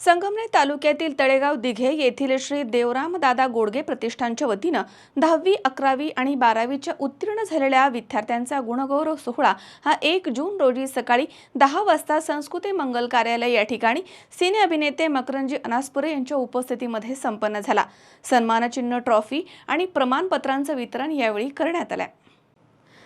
संगमनेर तालुक्यातील तळेगाव दिघे येथील श्री देवराम दादा गोडगे प्रतिष्ठानच्या वतीनं दहावी अकरावी आणि बारावीच्या उत्तीर्ण झालेल्या विद्यार्थ्यांचा गुणगौरव सोहळा हा एक जून रोजी सकाळी दहा वाजता संस्कृती मंगल कार्यालय या ठिकाणी सिने अभिनेते मकरंजी अनासपुरे यांच्या उपस्थितीमध्ये संपन्न झाला. सन्मानचिन्ह ट्रॉफी आणि प्रमाणपत्रांचं वितरण यावेळी करण्यात आलं.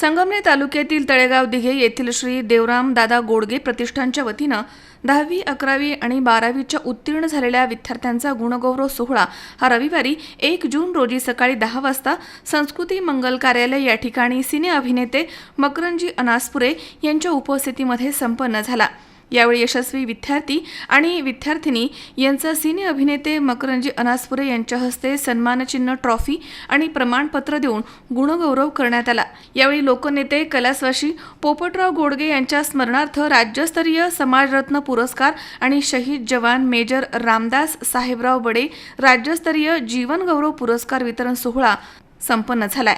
संगमनेर तालुक्यातील तळेगाव दिघे येथील श्री देवराम दादा गोडगे प्रतिष्ठानच्या वतीनं दहावी अकरावी आणि बारावीच्या उत्तीर्ण झालेल्या विद्यार्थ्यांचा गुणगौरव सोहळा हा रविवारी एक जून रोजी सकाळी दहा वाजता संस्कृती मंगल कार्यालय या ठिकाणी सिने अभिनेते मकरंजी अनासपुरे यांच्या उपस्थितीमध्ये संपन्न झाला. यावेळी यशस्वी विद्यार्थी आणि विद्यार्थिनी यांचा सिने अभिनेते मकरंजी अनासपुरे यांच्या हस्ते सन्मानचिन्ह ट्रॉफी आणि प्रमाणपत्र देऊन गुणगौरव करण्यात आला. यावेळी लोकनेते कलासवाशी पोपटराव गोडगे यांच्या स्मरणार्थ राज्यस्तरीय समाजरत्न पुरस्कार आणि शहीद जवान मेजर रामदास साहेबराव बडे राज्यस्तरीय जीवनगौरव पुरस्कार वितरण सोहळा संपन्न झालाय.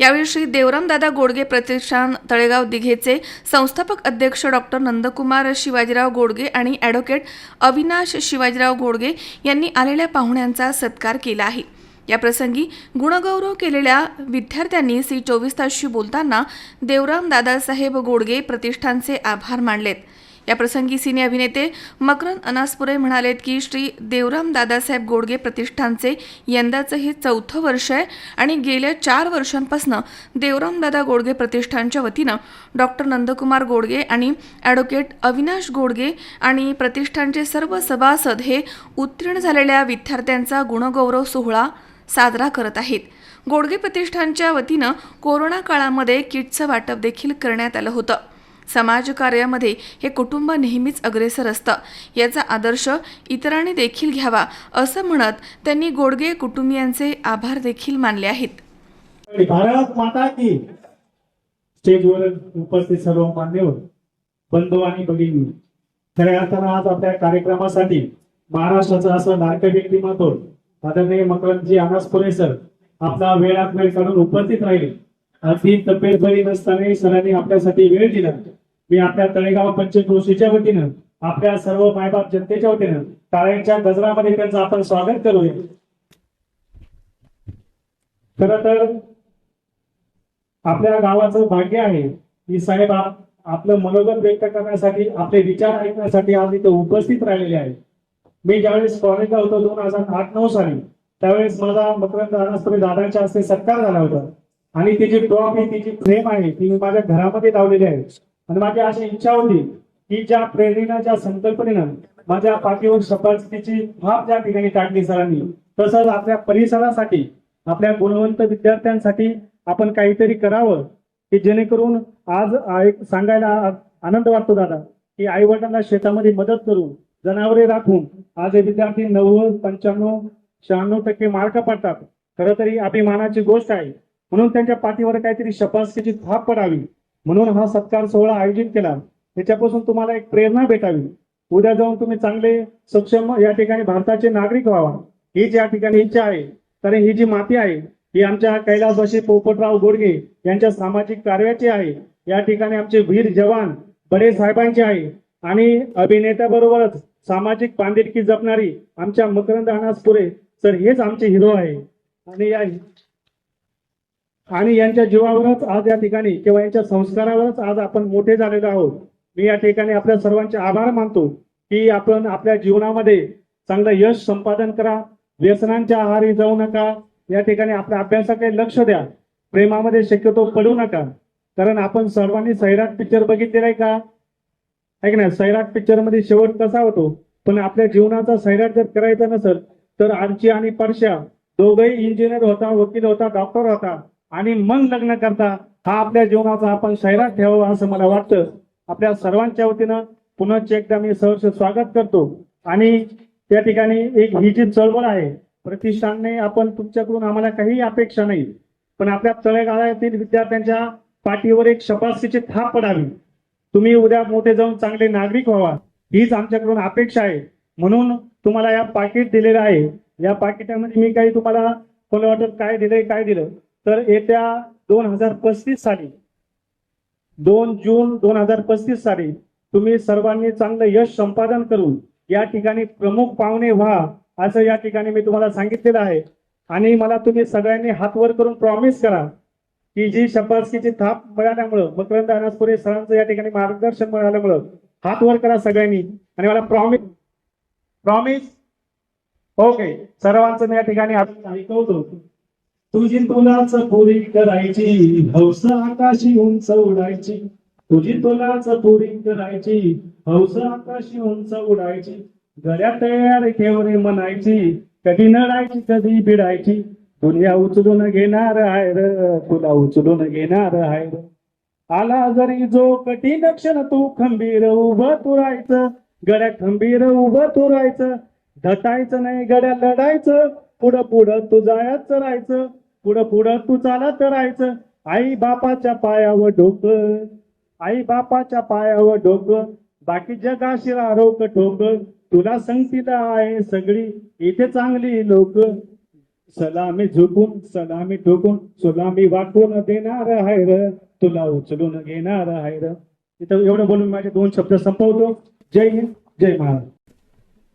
यावेळी श्री देवरामदादा गोडगे प्रतिष्ठान तळेगाव दिघेचे संस्थापक अध्यक्ष डॉक्टर नंदकुमार शिवाजीराव गोडगे आणि ॲडव्होकेट अविनाश शिवाजीराव गोडगे यांनी आलेल्या पाहुण्यांचा सत्कार केला आहे. याप्रसंगी गुणगौरव केलेल्या विद्यार्थ्यांनी सी चोवीस तासशी बोलताना देवराम दादासाहेब गोडगे प्रतिष्ठानचे आभार मानलेत. याप्रसंगी सिने अभिनेते मकरंद अनासपुरे म्हणालेत की श्री देवराम दादासाहेब गोडगे प्रतिष्ठानचे यंदाचं हे चौथं वर्ष आहे आणि गेल्या चार वर्षांपासून देवराम दादा गोडगे प्रतिष्ठानच्या वतीनं डॉक्टर नंदकुमार गोडगे आणि ॲडव्होकेट अविनाश गोडगे आणि प्रतिष्ठानचे सर्व सभासद हे उत्तीर्ण झालेल्या विद्यार्थ्यांचा गुणगौरव सोहळा साजरा करत आहेत. गोडगे प्रतिष्ठानच्या वतीनं कोरोना काळामध्ये किटचं वाटप देखील करण्यात आलं होतं. समाजकार्यामध्ये हे कुटुंब नेहमीच अग्रेसर असतं. याचा आदर्श इतरांनी देखील घ्यावा असं म्हणत त्यांनी गोडगे कुटुंबियांचे आभार देखील मानले आहेत. भारत माता की स्टेजवर उपस्थित सर्व मान्यवर बंधू आणि भगिनी खऱ्या अर्थानं आज आपल्या कार्यक्रमासाठी महाराष्ट्राचं असं नाट्य व्यक्तिमत्व आदरणीय मकरंदजी अनासपुरे सर आपला वेळात वेळ काढून उपस्थित राहिले. अगदी तब्येत बरी नसताना सरांनी आपल्यासाठी वेळ दिला. मी आपल्या तळेगाव पंचक्रोशीच्या वतीनं आपल्या सर्व मायबाप जनतेच्या वतीनं टाळ्यांच्या गजरामध्ये त्यांचं आपण स्वागत करूया. खर तर आपल्या गावाचं भाग्य आहे की साहेब आपलं मनोगत व्यक्त करण्यासाठी आपले विचार ऐकण्यासाठी आज इथे उपस्थित राहिलेले आहे मी ज्यावेळेस कॉलेजला होतो दोन हजार आठ नऊ साली त्यावेळेस माझा मकरंद अनासपुरे दादाच्या हस्ते सत्कार झाला होता. आणि तिची ट्रॉफी तिची फ्रेम आहे ती माझ्या घरामध्ये लावलेली आहे. आणि माझी अशी इच्छा होती की ज्या प्रेरणेनं ज्या संकल्पनेनं माझ्या पाठीवर शपथची भाप ज्या ठिकाणी टाकली सरांनी तसंच आपल्या परिसरासाठी आपल्या गुणवंत विद्यार्थ्यांसाठी आपण काहीतरी करावं की जेणेकरून आज एक सांगायला आ- आनंद वाटतो दादा की आई वडिलांना शेतामध्ये मदत करून जनावरे राखून आज हे विद्यार्थी नव्वद पंच्याण्णव शहाण्णव टक्के मार्क पडतात. खरं तरी अभिमानाची गोष्ट आहे. म्हणून त्यांच्या पाठीवर काहीतरी शपासकीची थाप पडावी. म्हणून हा सत्कार सोहळा आयोजित केला. त्याच्यापासून तुम्हाला एक प्रेरणा भेटावी. उद्या जाऊन तुम्ही चांगले सक्षम या ठिकाणी भारताचे नागरिक व्हावा. हीच या ठिकाणी इच्छा आहे. कारण ही जी माती आहे ही आमच्या कैलासवासी पोपटराव गोडगे यांच्या सामाजिक कार्याची आहे. या ठिकाणी आमचे वीर जवान बडे साहेबांचे आहे. आणि अभिनेत्याबरोबरच सामाजिक बांधिलकी जपणारी आमच्या मकरंद अनासपुरे सर हेच आमचे हिरो आहे. आणि या आणि यांच्या जीवावरच आज या ठिकाणी किंवा यांच्या संस्कारावरच आज आपण मोठे झालेलो आहोत. मी या ठिकाणी आपल्या सर्वांचे आभार मानतो की आपण आपल्या जीवनामध्ये चांगलं यश संपादन करा व्यसनांच्या आहारी जाऊ नका या ठिकाणी आपल्या अभ्यासाकडे लक्ष द्या. प्रेमामध्ये शक्यतो पडू नका. कारण आपण सर्वांनी सैराट पिक्चर बघितलेला आहे का? ऐक ना सैराट पिक्चरमध्ये शेवट कसा होतो? पण आपल्या जीवनाचा सैराट जर करायचा नसेल तर आरची आणि परशा दोघही इंजिनियर होता वकील होता डॉक्टर होता. आणि मग लग्न करता हा आपल्या जीवनाचा आपण शहरात ठेवावा असं मला वाटतं. आपल्या सर्वांच्या वतीनं पुन्हा एकदा मी सहर्ष स्वागत करतो. आणि त्या ठिकाणी एक ही जी चळवळ आहे प्रतिष्ठानने आपण तुमच्याकडून आम्हाला काही अपेक्षा नाही पण आपल्या तळेगाळातील विद्यार्थ्यांच्या पाठीवर एक शपासीची थाप पडावी. तुम्ही उद्या मोठे जाऊन चांगले नागरिक व्हावा हीच आमच्याकडून अपेक्षा आहे. म्हणून तुम्हाला या पाकिट दिलेलं आहे. या पाकिटामध्ये मी काही तुम्हाला कोणी वाटत काय दिलंय काय दिलं? तर येत्या दोन हजार पस्तीस साली दोन जून दोन हजार पस्तीस साली तुम्ही सर्वांनी चांगलं यश संपादन करून या ठिकाणी प्रमुख पाहुणे व्हा असं या ठिकाणी मी तुम्हाला सांगितलेलं आहे. आणि मला तुम्ही सगळ्यांनी हात वर करून प्रॉमिस करा की जी शपासकीची थाप मिळाल्यामुळं मकरंद अनासपुरे सरांचं या ठिकाणी मार्गदर्शन मिळाल्यामुळं हात वर करा सगळ्यांनी. आणि मला प्रॉमिस प्रॉमिस ओके सर्वांचं मी या ठिकाणी आप- ऐकवतो तुझी तुलाच पुरी करायची. हौस आकाशी उंच उडायची तुझी तुलाच पुरी करायची. हौस आकाशी उंच उडायची गळ्या तयार केवरे म्हणायची. कधी नडायची कधी बिडायची. दुनिया उचलून घेणार आहे र. तुला उचलून घेणार आहे र. आला जरी जो कठीण क्षण तू खंबीर उभं तुरायचं. गड्या खंबीर उभं तुरायचं. धटायचं नाही गड्या लढायचं. पुढं पुढं तू जायचं राहायचं पुढं पुढं तू चालत राहायचं. आई बापाच्या पायावर डोकं. आई बापाच्या पायावर डोकं. बाकी जगाशी आरोग ठोक. तुला संगतीला आहे सगळी. इथे चांगली लोक. सलामी झुकून सलामी ठोकून सलामी वाटून देणार आहे र. तुला उचलून घेणार आहे र. इथं एवढं बोलून माझे दोन शब्द संपवतो. जय हिंद जय महाराज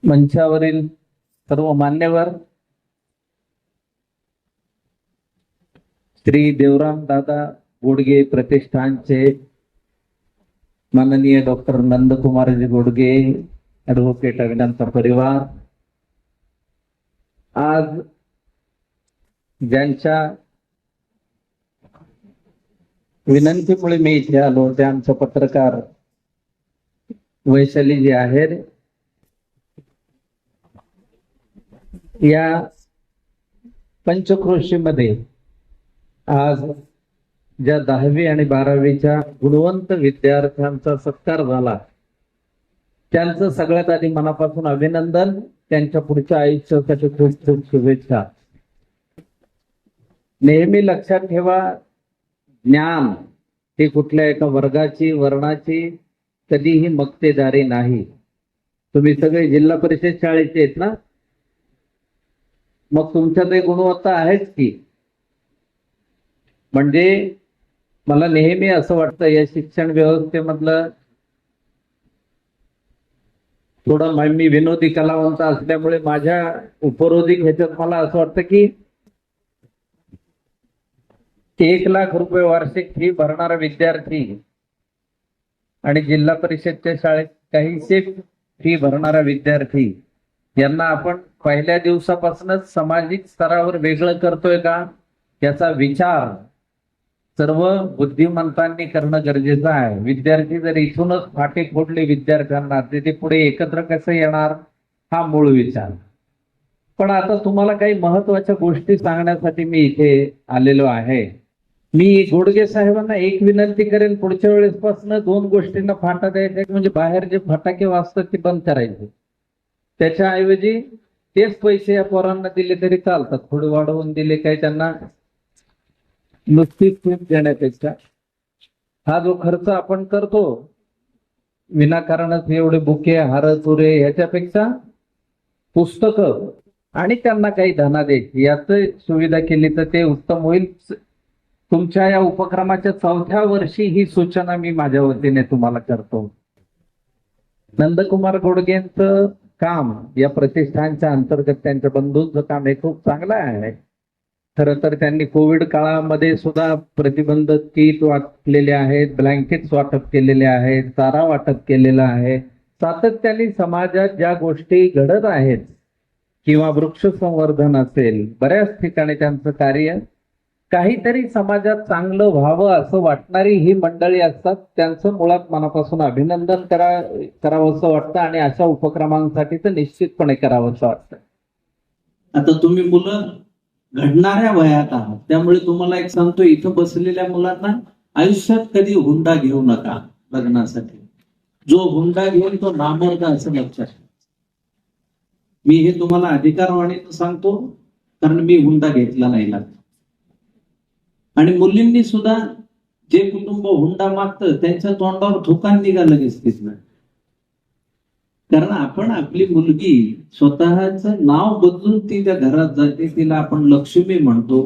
मंचावरील सर्व मान्यवर श्री देवराम दादा गोडगे प्रतिष्ठानचे माननीय डॉक्टर नंदकुमारजी गोडगे ऍडव्होकेट अभिनंता परिवार आज ज्यांच्या विनंतीमुळे मी इथे आलो ते आमचे पत्रकार वैशाली जी आहेत या पंचक्रोशीमध्ये आज ज्या दहावी आणि बारावीच्या गुणवंत विद्यार्थ्यांचा सत्कार झाला त्यांचं सगळ्यात आधी मनापासून अभिनंदन त्यांच्या पुढच्या आयुष्यासाठी खूप खूप शुभेच्छा. नेहमी लक्षात ठेवा ज्ञान हे कुठल्या एका वर्गाची वर्णाची कधीही मक्तेदारी नाही. तुम्ही सगळे जिल्हा परिषद शाळेचे आहेत ना? मग तुमच्यात गुणवत्ता आहेच की. म्हणजे मला नेहमी असं वाटतं या शिक्षण व्यवस्थेमधलं थोडं मी विनोदी कलावंत असल्यामुळे माझ्या उपरोधिक ह्याच्यात मला असं वाटतं की एक लाख रुपये वार्षिक फी भरणारा विद्यार्थी आणि जिल्हा परिषदच्या शाळेत काहीशे फी भरणारा विद्यार्थी यांना आपण पहिल्या दिवसापासूनच सामाजिक स्तरावर वेगळं करतोय का? याचा विचार सर्व बुद्धिमंतांनी करणं गरजेचं आहे. विद्यार्थी जर इथूनच फाटे फोडले विद्यार्थ्यांना तर ते पुढे एकत्र कसं येणार? हा मूळ विचार. पण आता तुम्हाला काही महत्त्वाच्या गोष्टी सांगण्यासाठी मी इथे आलेलो आहे. मी गोडगे साहेबांना एक विनंती करेन पुढच्या वेळेसपासून दोन गोष्टींना फाटा द्यायचा म्हणजे बाहेर जे फटाके वाजतात ते बंद करायचे. त्याच्याऐवजी तेच पैसे या पोरांना दिले तरी चालतात. थोडे वाढवून दिले काही त्यांना. नुसतीच टीप देण्यापेक्षा हा जो खर्च आपण करतो विनाकारणच एवढे बुके हार चुरे ह्याच्यापेक्षा पुस्तकं आणि त्यांना काही धनादेश याच सुविधा केली तर ते उत्तम होईल. तुमच्या या उपक्रमाच्या चौथ्या वर्षी ही सूचना मी माझ्या वतीने तुम्हाला करतो. नंदकुमार गोडगेंचं काम या प्रतिष्ठानच्या अंतर्गत त्यांच्या बंधूंचं काम हे खूप चांगलं आहे. खर तर त्यांनी कोविड काळामध्ये सुद्धा प्रतिबंध किट वाटलेले आहेत ब्लँकेट्स वाटप केलेले आहेत चारा वाटप केलेला आहे. सातत्याने समाजात ज्या गोष्टी घडत आहेत किंवा वृक्ष संवर्धन असेल बऱ्याच ठिकाणी त्यांचं कार्य काहीतरी समाजात चांगलं व्हावं असं वाटणारी ही मंडळी असतात त्यांचं मुळात मनापासून अभिनंदन करा करावंसं वाटतं आणि अशा उपक्रमांसाठी तर निश्चितपणे करावंसं वाटतं. आता तुम्ही मुलं घडणाऱ्या वयात आहात. त्यामुळे तुम्हाला एक सांगतो इथं बसलेल्या मुलांना आयुष्यात कधी हुंडा घेऊ नका लग्नासाठी. जो हुंडा घेऊन तो नामर्द असं लक्षात मी हे तुम्हाला अधिकारवाणीत सांगतो कारण मी हुंडा घेतला नाही लागत. आणि मुलींनी सुद्धा जे कुटुंब हुंडा मागतं त्यांच्या तोंडावर थुकान निघा लगेच तिथनं. कारण आपण आपली मुलगी स्वतःच नाव बदलून ती त्या घरात जाते तिला आपण लक्ष्मी म्हणतो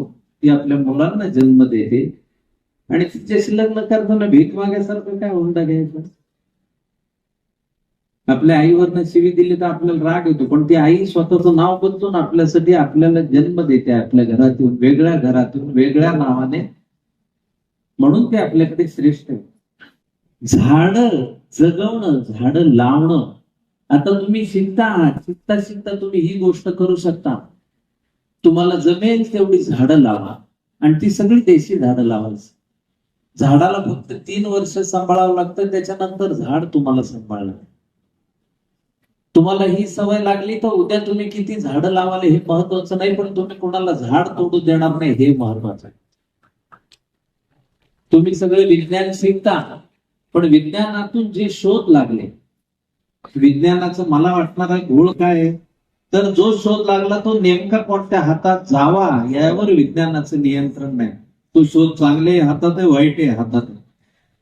ती आपल्या मुलांना जन्म देते. आणि तिच्याशी लग्न करताना भीक मागायसारखं काय हुंडा घ्यायचं? आपल्या आईवरनं शिवी दिली तर आपल्याला राग येतो पण ती आई स्वतःचं नाव बदलून आपल्यासाठी आपल्याला जन्म देते आपल्या घरात येऊन वेगळ्या घरातून वेगळ्या नावाने. म्हणून ते आपल्याकडे श्रेष्ठ आहे. झाड जगवणं झाड लावणं आता तुम्ही शिकता आहात शिकता शिकता तुम्ही ही गोष्ट करू शकता. तुम्हाला जमेल तेवढी झाडं लावा आणि ती सगळी देशी झाडं लावायची झाडाला फक्त तीन वर्ष सांभाळावं लागतं त्याच्यानंतर झाड तुम्हाला सांभाळणार. तुम्हाला ही सवय लागली तर उद्या तुम्ही किती झाडं लावाले हे महत्वाचं नाही पण तुम्ही कोणाला झाड तोडू देणार नाही हे महत्वाचं आहे. तुम्ही सगळे विज्ञान शिकता पण विज्ञानातून जे शोध लागले विज्ञानाचं मला वाटणारा घोळ काय आहे? तर जो शोध लागला तो नेमका कोणत्या हातात जावा यावर विज्ञानाचं नियंत्रण नाही. तो शोध चांगले हातात आहे वाईट आहे हातात आहे.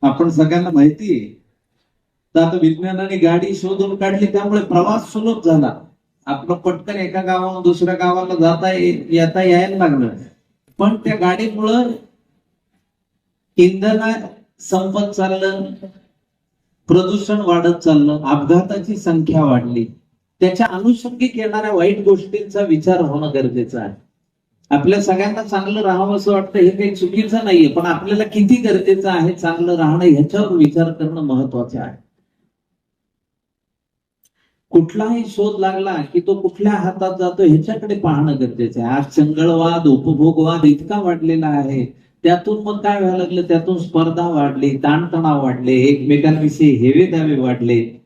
आपण सगळ्यांना माहिती आहे. तर आता विज्ञानाने गाडी शोधून काढली त्यामुळे प्रवास सुलभ झाला. आपलं पटकन एका गावाहून दुसऱ्या गावाला जाता येता यायला लागलं. पण त्या गाडीमुळं इंधन संपत चाललं. प्रदूषण वाढत चाललं अपघाताची संख्या वाढली. त्याच्या अनुषंगिक येणाऱ्या वाईट गोष्टींचा विचार होणं गरजेचं आहे. आपल्या सगळ्यांना चांगलं राहावं असं वाटतं हे काही चुकीचं नाहीये पण आपल्याला किती गरजेचं आहे चांगलं राहणं ह्याच्यावर विचार करणं महत्वाचं आहे. कुठलाही शोध लागला की तो कुठल्या हातात जातो ह्याच्याकडे पाहणं गरजेचं आहे. आज चंगळवाद उपभोगवाद इतका वाढलेला आहे. त्यातून मग काय व्हायला लागलं? त्यातून स्पर्धा वाढली ताणतणाव वाढले एकमेकांविषयी हेवे दावे वाढले.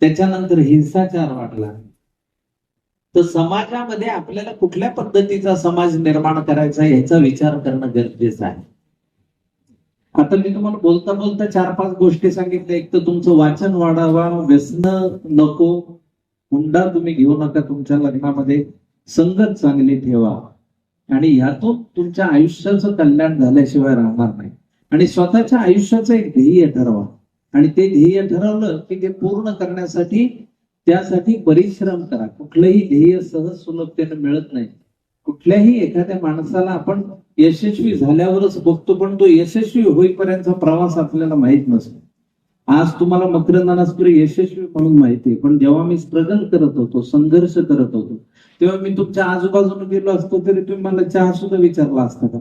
त्याच्यानंतर हिंसाचार वाढला. तर समाजामध्ये आपल्याला कुठल्या पद्धतीचा समाज निर्माण करायचा याचा विचार करणं गरजेचं आहे. आता मी तुम्हाला बोलता बोलता चार पाच गोष्टी सांगितल्या. एक तर तुमचं वाचन वाढावा व्यसन नको. हुंडा तुम्ही घेऊ नका तुमच्या लग्नामध्ये. संगत चांगली ठेवा. आणि यातून तुमच्या आयुष्याचं कल्याण झाल्याशिवाय राहणार नाही. आणि स्वतःच्या आयुष्याचं एक ध्येय ठरवा. आणि ते ध्येय ठरवलं की ते पूर्ण करण्यासाठी त्यासाठी परिश्रम करा. कुठलंही ध्येय सहज सुलभतेने मिळत नाही. कुठल्याही एखाद्या माणसाला आपण यशस्वी झाल्यावरच बघतो पण तो यशस्वी होईपर्यंतचा प्रवास आपल्याला माहीत नसतो. आज तुम्हाला मकरंदानासपुरी यशस्वी म्हणून माहिती आहे. पण जेव्हा मी स्ट्रगल करत होतो संघर्ष करत होतो तेव्हा मी तुमच्या आजूबाजूने गेलो असतो तरी तुम्ही मला चहा सुद्धा विचारला असता का?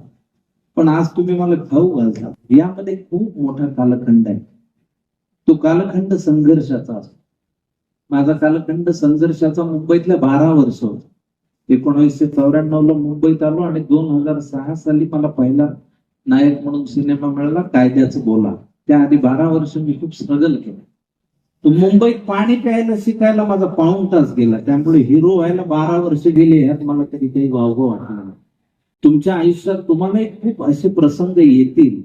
पण आज तुम्ही मला खाऊ घालता. यामध्ये खूप मोठा कालखंड आहे. तो कालखंड संघर्षाचा असतो. माझा कालखंड संघर्षाचा मुंबईतल्या बारा वर्ष होता. एकोणीसशे चौऱ्याण्णव ला मुंबईत आलो आणि दोन हजार सहा साली मला पहिला नायक म्हणून सिनेमा मिळाला कायद्याचं बोला त्याआधी बारा वर्ष मी खूप स्ट्रगल केलं. तो मुंबईत पाणी प्यायला शिकायला माझा पाऊण तास गेला. त्यामुळे हिरो व्हायला बारा वर्ष गेले यात मला तरी काही वावगं वाटलं नाही. तुमच्या आयुष्यात तुम्हाला खूप असे प्रसंग येतील.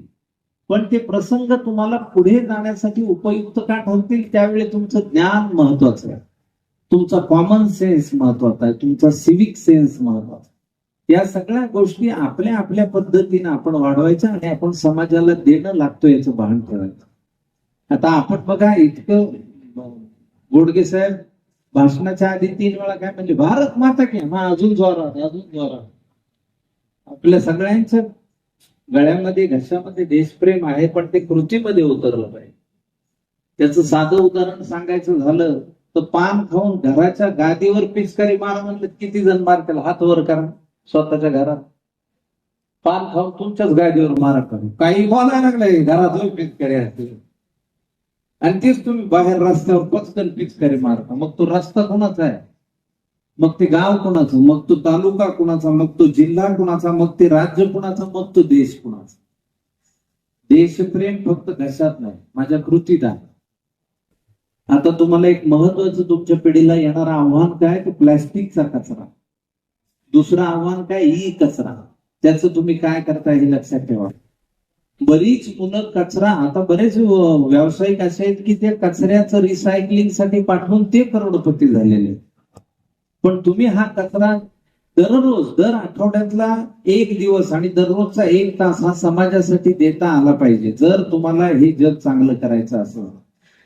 पण ते प्रसंग तुम्हाला पुढे जाण्यासाठी उपयुक्त का ठरतील त्यावेळी तुमचं ज्ञान महत्वाचं आहे. तुमचा कॉमन सेन्स महत्त्वाचा आहे. तुमचा सिविक सेन्स महत्त्वाचा आहे. या सगळ्या गोष्टी आपल्या आपल्या पद्धतीने आपण वाढवायच्या आणि आपण समाजाला देणं लागतो याचं भान ठेवायचं. आता आपण बघा इतकं गोडगे साहेब भाषणाच्या आधी तीन वेळा काय म्हणजे भारत माता की हा. अजून जोरात अजून जोरात आपल्या सगळ्यांच्या गळ्यामध्ये घशामध्ये देशप्रेम आहे पण ते कृतीमध्ये उतरलं पाहिजे. त्याचं साधं उदाहरण सांगायचं झालं तर पान खाऊन घराच्या गादीवर पिचकारी मारा म्हणलं किती जण मारतील हात वर करा. स्वतःच्या घरात. पान खाऊन तुमच्याच गादीवर मारा करा काही बोलायला लागलंय घरात पिचकारी असते आणि तेच तुम्ही बाहेर रस्त्यावर पचकन पिचकारी मारता. मग तो रस्ता कोणाचा आहे? मग ते गाव कोणाचं? मग तो तालुका कुणाचा? मग तो जिल्हा कुणाचा? मग ते राज्य कुणाचा? मग तो देश कुणाचा? देशप्रेम फक्त घशात नाही माझ्या कृतीत आहे. आता तुम्हाला एक महत्वाचं तुमच्या पिढीला येणारं आव्हान काय? ते प्लॅस्टिकचा कचरा. दुसरं आव्हान काय? ई कचरा. त्याचं तुम्ही काय करता हे लक्षात ठेवा. बरीच मुलं कचरा आता बरेच व्यावसायिक असे आहेत की ते कचऱ्याचं रिसायकलिंगसाठी पाठवून ते करोडपती झालेले आहेत. पण तुम्ही हा कचरा दररोज दर आठवड्यातला एक दिवस आणि दररोजचा एक तास हा समाजासाठी देता आला पाहिजे. जर तुम्हाला हे जग चांगलं करायचं असेल.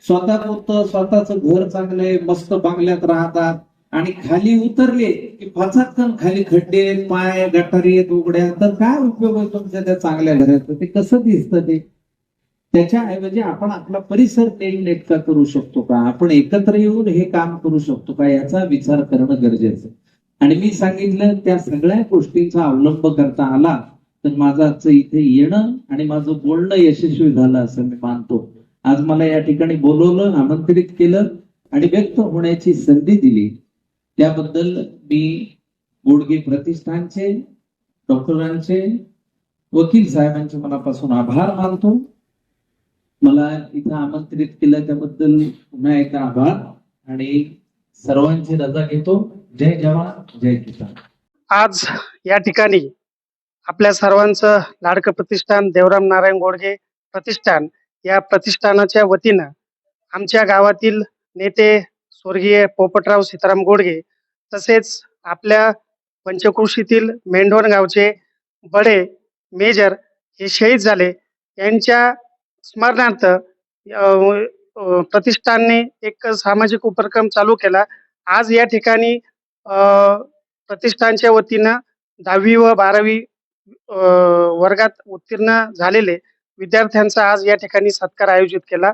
स्वतः पुरतं स्वतःचं घर चांगलं आहे मस्त बांगल्यात राहतात आणि खाली उतरले की फचाकन खाली खड्डे आहेत, पाय गटारी आहेत उघड्या तर काय उपयोग आहे तुमच्या त्या चांगल्या घराचं? ते कसं दिसतं ते? त्याच्याऐवजी आपण आपला परिसर नेटका करू शकतो का? आपण एकत्र येऊन हे काम करू शकतो का? याचा विचार करणं गरजेचं आणि मी सांगितलं त्या सगळ्या गोष्टींचा अवलंब करता आला तर माझं आजचं इथे येणं आणि माझं बोलणं यशस्वी झालं असं मी मानतो. आज मला या ठिकाणी बोलवलं आमंत्रित केलं आणि व्यक्त होण्याची संधी दिली. त्याबद्दल मी गोडगे प्रतिष्ठानचे डॉक्टरांचे वकील साहेबांचे मनापासून आभार मानतो. मला इथं आमंत्रित केलं त्याबद्दल पुन्हा एकदा आभार आणि सर्वांची रजा घेतो. जय जवान जय किसान. आज या ठिकाणी आपल्या सर्वांचं लाडकं प्रतिष्ठान देवराम नारायण गोडगे प्रतिष्ठान या प्रतिष्ठानाच्या वतीनं आमच्या गावातील नेते स्वर्गीय पोपटराव सीताराम गोडगे तसेच आपल्या पंचकृषीतील मेंढवण गावचे बडे मेजर हे शहीद झाले. यांच्या स्मरणार्थ प्रतिष्ठानने एक सामाजिक उपक्रम चालू केला. आज या ठिकाणी प्रतिष्ठानच्या वतीनं दहावी व बारावी वर्गात उत्तीर्ण झालेले विद्यार्थ्यांचा आज या ठिकाणी सत्कार आयोजित केला.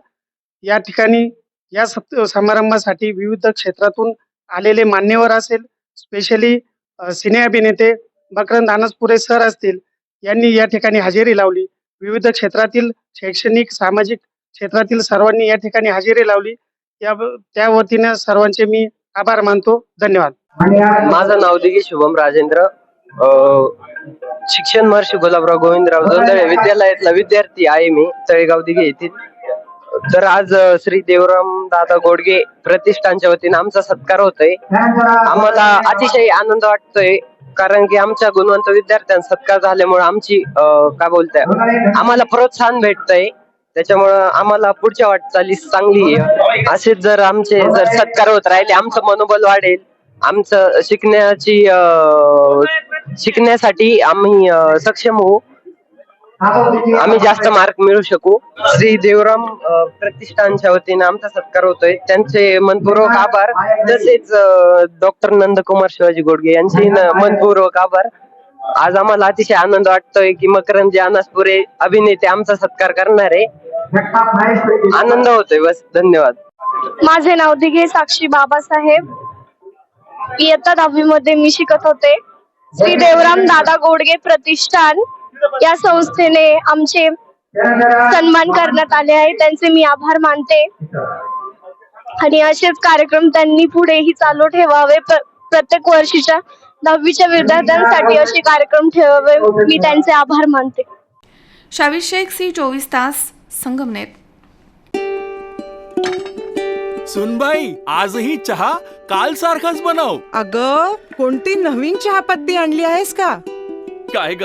या ठिकाणी या समारंभासाठी विविध क्षेत्रातून आलेले मान्यवर असेल स्पेशली सिने अभिनेते मकरंद अनसपुरे सर असतील यांनी या ठिकाणी हजेरी लावली. विविध क्षेत्रातील शैक्षणिक सामाजिक क्षेत्रातील सर्वांनी या ठिकाणी हजेरी लावली. त्या त्या वतीनं सर्वांचे मी आभार मानतो. धन्यवाद. माझं नाव दिघे शुभम राजेंद्र. अं, शिक्षण महर्षी गुलाबराव गोविंदराव जोंधळे विद्यालयातला विद्यार्थी आहे मी तळेगाव दिघे येथील. तर आज अं, श्री देवराम दादा गोडगे प्रतिष्ठानच्या वतीने आमचा सत्कार होतोय. आम्हाला अतिशय आनंद वाटतोय कारण की आमच्या गुणवंत विद्यार्थ्यांचा सत्कार झाल्यामुळे आमची अं, काय बोलताय आम्हाला प्रोत्साहन भेटतंय. त्याच्यामुळं आम्हाला पुढच्या वाटचाली चांगली आहे. असेच जर आमचे जर सत्कार होत राहिले आमचं मनोबल वाढेल. आमचं शिकण्याची शिकण्यासाठी आम्ही सक्षम होऊ. आम्ही जास्त मार्क मिळू शकू. श्री देवराम प्रतिष्ठानच्या वतीने आमचा सत्कार होतोय. त्यांचे मनपूर्वक आभार. तसेच डॉक्टर नंदकुमार शिवाजी गोडगे यांचे मनपूर्वक आभार. आज आम्हाला अतिशय आनंद वाटतोय की मकरंद अनासपुरे अभिनेते आमचा सत्कार करणार आहे. आनंद होतोय बस. धन्यवाद. माझे नाव दिघे साक्षी बाबासाहेब. इयत्ता दहावी मध्ये मी शिकत होते. श्री देवराम दादा गोडगे प्रतिष्ठान. या संस्थेने आमचे सन्मान करण्यात आले आहे. त्यांचे मी आभार मानते. आणि असेच कार्यक्रम त्यांनी पुढेही चालू ठेवावे. प्र- प्रत्येक वर्षीच्या दहावीच्या विद्यार्थ्यांसाठी असे कार्यक्रम ठेवावे. मी त्यांचे आभार मानते. शावीर शेख सी चोवीस तास संगमनेर. सुनबाई आजही चहा काल सारखाच बनव. अग कोणती नवीन चहापत्ती आणली आहेस का? काय ग?